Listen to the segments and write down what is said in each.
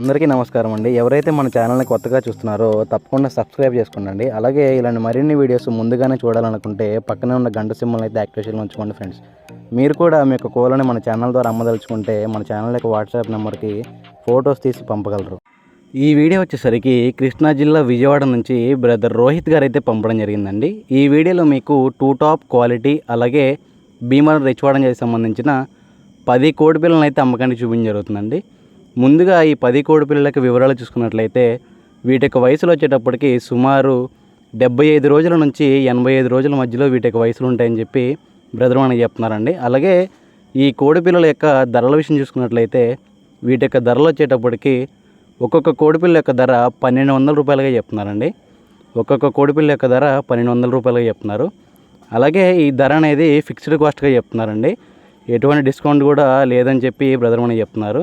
అందరికీ నమస్కారం అండి. ఎవరైతే మన ఛానల్ని కొత్తగా చూస్తున్నారో తప్పకుండా సబ్స్క్రైబ్ చేసుకోండి అలాగే ఇలాంటి మరిన్ని వీడియోస్ ముందుగానే చూడాలనుకుంటే పక్కనే ఉన్న గంట సింబల్ అయితే యాక్టివేషన్లో ఉంచుకోండి ఫ్రెండ్స్. మీరు కూడా మీ యొక్క కోలని మన ఛానల్ ద్వారా అమ్మదలుచుకుంటే మన ఛానల్ యొక్క వాట్సాప్ నెంబర్కి ఫొటోస్ తీసి పంపగలరు. ఈ వీడియో వచ్చేసరికి కృష్ణా జిల్లా విజయవాడ నుంచి బ్రదర్ రోహిత్ గారు అయితే పంపడం జరిగిందండి. ఈ వీడియోలో మీకు టూ టాప్ క్వాలిటీ అలాగే భీమవరం రిచ్వాడం చేసి సంబంధించిన పది కోడి పిల్లలను అయితే అమ్మకానికి చూపించడం జరుగుతుందండి. ముందుగా ఈ పది కోడి పిల్లలకి వివరాలు చూసుకున్నట్లయితే వీటి యొక్క వయసులు వచ్చేటప్పటికి సుమారు డెబ్బై ఐదు రోజుల నుంచి ఎనభై ఐదు రోజుల మధ్యలో వీటి యొక్క వయసులు ఉంటాయని చెప్పి బ్రదర్ మనకి చెప్తున్నారండి. అలాగే ఈ కోడి పిల్లల యొక్క ధరల విషయం చూసుకున్నట్లయితే వీటి యొక్క ధరలు వచ్చేటప్పటికి ఒక్కొక్క కోడిపిల్ల యొక్క ధర పన్నెండు వందల రూపాయలుగా చెప్తున్నారండి. ఒక్కొక్క కోడిపిల్ల యొక్క ధర పన్నెండు వందల రూపాయలుగా చెప్తున్నారు. అలాగే ఈ ధర అనేది ఫిక్స్డ్ కాస్ట్గా చెప్తున్నారండి. ఎటువంటి డిస్కౌంట్ కూడా లేదని చెప్పి బ్రదర్ మనకి చెప్తున్నారు.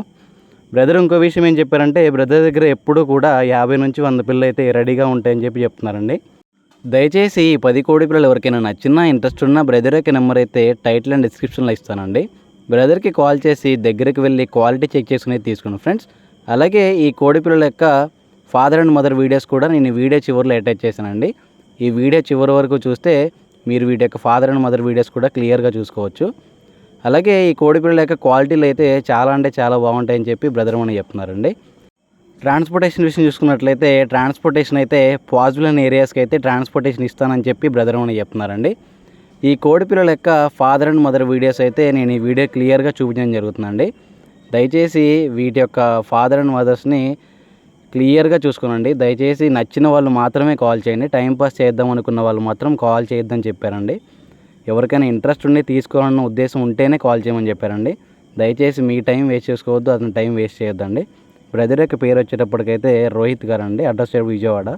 బ్రదర్ ఇంకో విషయం ఏం చెప్పారంటే బ్రదర్ దగ్గర ఎప్పుడూ కూడా యాభై నుంచి వంద పిల్లలు అయితే రెడీగా ఉంటాయని చెప్పి చెప్తున్నారండి. దయచేసి ఈ పది కోడి పిల్లలు ఎవరికైనా నచ్చినా ఇంట్రెస్ట్ ఉన్న బ్రదర్ యొక్క నెంబర్ అయితే టైటిల్ అండ్ డిస్క్రిప్షన్లో ఇస్తానండి. బ్రదర్కి కాల్ చేసి దగ్గరికి వెళ్ళి క్వాలిటీ చెక్ చేసుకుని తీసుకోండి ఫ్రెండ్స్. అలాగే ఈ కోడి పిల్లల యొక్క ఫాదర్ అండ్ మదర్ వీడియోస్ కూడా నేను వీడియో చివరిలో అటాచ్ చేశానండి. ఈ వీడియో చివరి వరకు చూస్తే మీరు వీటి యొక్క ఫాదర్ అండ్ మదర్ వీడియోస్ కూడా క్లియర్గా చూసుకోవచ్చు. అలాగే ఈ కోడి పిల్లల యొక్క క్వాలిటీలు అయితే చాలా అంటే చాలా బాగుంటాయని చెప్పి బ్రదర్ మన చెప్తున్నారండి. ట్రాన్స్పోర్టేషన్ విషయం చూసుకున్నట్లయితే ట్రాన్స్పోర్టేషన్ అయితే పాజిబుల్ అయిన ఏరియాస్కి అయితే ట్రాన్స్పోర్టేషన్ ఇస్తానని చెప్పి బ్రదర్ మన చెప్తున్నారండి. ఈ కోడి పిల్లల యొక్క ఫాదర్ అండ్ మదర్ వీడియోస్ అయితే నేను ఈ వీడియో క్లియర్గా చూపించడం జరుగుతుందండి. దయచేసి వీటి యొక్క ఫాదర్ అండ్ మదర్స్ని క్లియర్గా చూసుకోనండి. దయచేసి నచ్చిన వాళ్ళు మాత్రమే కాల్ చేయండి. టైంపాస్ చేద్దాం అనుకున్న వాళ్ళు మాత్రం కాల్ చేయొద్దని చెప్పారండి. ఎవరికైనా ఇంట్రెస్ట్ ఉండి తీసుకోవాలన్న ఉద్దేశం ఉంటేనే కాల్ చేయమని చెప్పారండి. దయచేసి మీ టైం వేస్ట్ చేసుకోవద్దు అతని టైం వేస్ట్ చేయొద్దండి. బ్రదర్ యొక్క పేరు వచ్చేటప్పటికైతే రోహిత్ గారు అండి అడ్రస్ విజయవాడ.